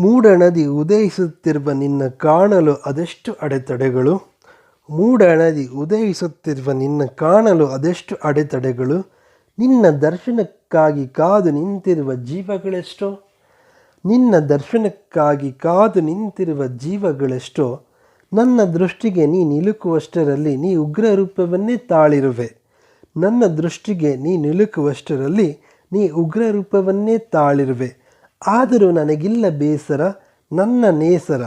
ಮೂಡ ನದಿ ಉದಯಿಸುತ್ತಿರುವ ನಿನ್ನ ಕಾಣಲು ಅದೆಷ್ಟು ಅಡೆತಡೆಗಳು? ಮೂಡಣದಿ ಉದಯಿಸುತ್ತಿರುವ ನಿನ್ನ ಕಾಣಲು ಅದೆಷ್ಟು ಅಡೆತಡೆಗಳು? ನಿನ್ನ ದರ್ಶನಕ್ಕಾಗಿ ಕಾದು ನಿಂತಿರುವ ಜೀವಗಳೆಷ್ಟೋ? ನಿನ್ನ ದರ್ಶನಕ್ಕಾಗಿ ಕಾದು ನಿಂತಿರುವ ಜೀವಗಳೆಷ್ಟೋ? ನನ್ನ ದೃಷ್ಟಿಗೆ ನೀ ನಿಲುಕುವಷ್ಟರಲ್ಲಿ ನೀ ಉಗ್ರ ರೂಪವನ್ನೇ ತಾಳಿರುವೆ. ನನ್ನ ದೃಷ್ಟಿಗೆ ನೀ ನಿಲುಕುವಷ್ಟರಲ್ಲಿ ನೀ ಉಗ್ರ ರೂಪವನ್ನೇ ತಾಳಿರುವೆ. ಆದರೂ ನನಗಿಲ್ಲ ಬೇಸರ ನನ್ನ ನೇಸರ.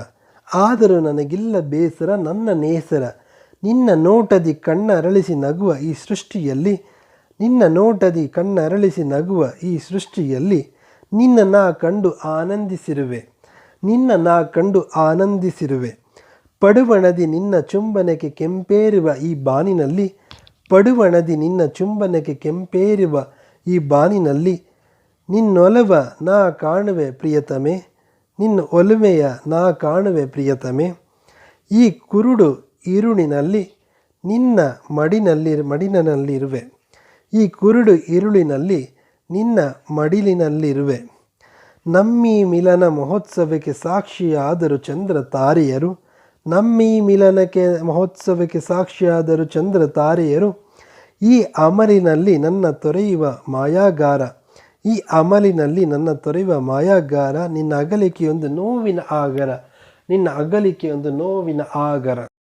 ಆದರೂ ನನಗಿಲ್ಲ ಬೇಸರ ನನ್ನ ನೇಸರ. ನಿನ್ನ ನೋಟದಿ ಕಣ್ಣರಳಿಸಿ ನಗುವ ಈ ಸೃಷ್ಟಿಯಲ್ಲಿ, ನಿನ್ನ ನೋಟದಿ ಕಣ್ಣರಳಿಸಿ ನಗುವ ಈ ಸೃಷ್ಟಿಯಲ್ಲಿ ನಿನ್ನ ನಾ ಕಂಡು ಆನಂದಿಸಿರುವೆ. ನಿನ್ನ ನಾ ಕಂಡು ಆನಂದಿಸಿರುವೆ. ಪಡುವಣದಿ ನಿನ್ನ ಚುಂಬನಕ್ಕೆ ಕೆಂಪೇರುವ ಈ ಬಾನಿನಲ್ಲಿ, ಪಡುವಣದಿ ನಿನ್ನ ಚುಂಬನಕ್ಕೆ ಕೆಂಪೇರುವ ಈ ಬಾನಿನಲ್ಲಿ ನಿನ್ನೊಲವ ನಾ ಕಾಣುವೆ ಪ್ರಿಯತಮೆ, ನಿನ್ನ ಒಲುಮೆಯ ನಾ ಕಾಣುವೆ ಪ್ರಿಯತಮೆ. ಈ ಕುರುಡು ಇರುಳಿನಲ್ಲಿ, ನಿನ್ನ ಮಡಿನಲ್ಲಿ, ಮಡಿನಲ್ಲಿರುವೆ. ಈ ಕುರುಡು ಇರುಳಿನಲ್ಲಿ, ನಿನ್ನ ಮಡಿಲಿನಲ್ಲಿರುವೆ. ನಮ್ಮಿ ಮಿಲನ ಮಹೋತ್ಸವಕ್ಕೆ ಸಾಕ್ಷಿಯಾದರು ಚಂದ್ರ ತಾರೆಯರು. ನಮ್ಮಿ ಮಿಲನಕ್ಕೆ ಮಹೋತ್ಸವಕ್ಕೆ ಸಾಕ್ಷಿಯಾದರು ಚಂದ್ರ ತಾರೆಯರು. ಈ ಅಮರಿನಲ್ಲಿ ನನ್ನ ತೊರೆಯುವ ಮಾಯಾಗಾರ ಈ ಅಮಲಿನಲ್ಲಿ ನನ್ನ ತೊರೆಯುವ ಮಾಯಾಗಾರ ನಿನ್ನ ಅಗಲಿಕೆಯೊಂದು ನೋವಿನ ಆಗರ ನಿನ್ನ ಅಗಲಿಕೆಯೊಂದು ನೋವಿನ ಆಗರ.